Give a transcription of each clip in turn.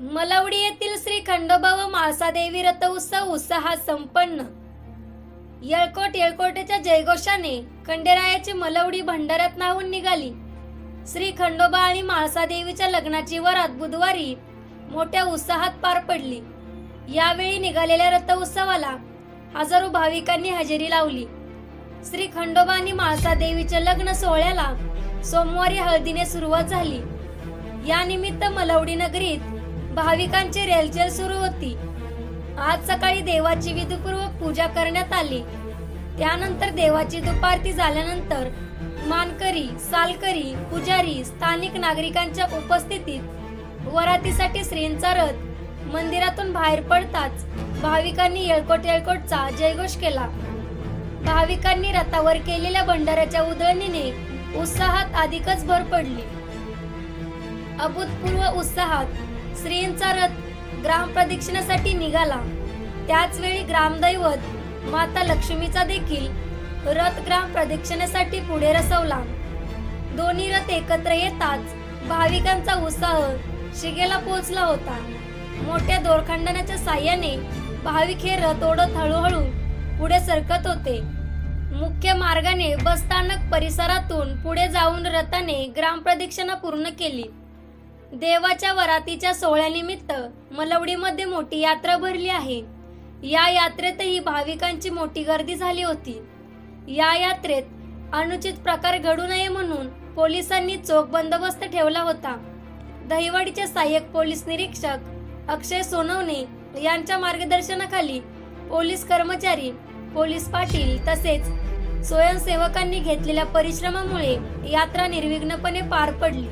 मलवडी येथील श्री खंडोबा व माळसादेवी रथ उत्सव उत्साहात संपन्न. येळकोट येळकोटेच्या जयघोषाने खंडेरायाची मलवडी भंडाऱ्यात नाहून निघाली. श्री खंडोबा आणि माळसादेवीच्या लग्नाची वरात बुधवारी मोठ्या उत्साहात पार पडली. यावेळी निघालेल्या रथ उत्सवाला हजारो भाविकांनी हजेरी लावली. श्री खंडोबा आणि म्हाळसादेवीच्या लग्न सोहळ्याला सोमवारी हळदीने सुरुवात झाली. यानिमित्त मलवडी नगरीत भाविकांची रेलचेल सुरू होती. आज सकाळी देवाची विधीपूर्वक पूजा करण्यात आली. त्यानंतर देवाची दुपारती झाल्यानंतर मानकरी सालकरी पुजारी स्थानिक नागरिकांच्या उपस्थितीत वरातीसाठी श्रींचा रथ मंदिरातून बाहेर पडताच भाविकांनी येळकोट येळकोटचा जयघोष केला. भाविकांनी रथावर केलेल्या भंडाऱ्याच्या उधळणीने उत्साहात अधिकच भर पडली. अभूतपूर्व उत्साहात श्रींचा रथ ग्राम प्रदक्षिणेसाठी निघाला. त्याच वेळी ग्रामदैवत माता लक्ष्मीचा देखील रथ ग्राम प्रदक्षिणेसाठी पुढे रसवला. दोन्ही रथ एकत्र येताच भाविकांचा उत्साह शिगेला पोहोचला होता. मोठ्या दोरखंडनाच्या साह्याने भाविक हे रथ ओढत हळूहळू पुढे सरकत होते. मुख्य मार्गाने बसस्थानक परिसरातून पुढे जाऊन रथाने ग्रामप्रदक्षिणा पूर्ण केली. देवाच्या वरातीच्या सोहळ्यानिमित्त मलवडीमध्ये मोठी यात्रा भरली आहे. या यात्रेतही भाविकांची मोठी गर्दी झाली होती. या यात्रेत अनुचित प्रकार घडू नये म्हणून पोलिसांनी चोख बंदोबस्त ठेवला होता. दहिवडीचे सहाय्यक पोलीस निरीक्षक अक्षय सोनवणे यांच्या मार्गदर्शनाखाली पोलीस कर्मचारी पोलीस पाटील तसेच स्वयंसेवकांनी घेतलेल्या परिश्रमामुळे यात्रा निर्विघ्नपणे पार पडली.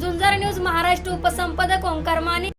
झुंजार न्यूज महाराष्ट्र उपसंपादक ओंकार माने.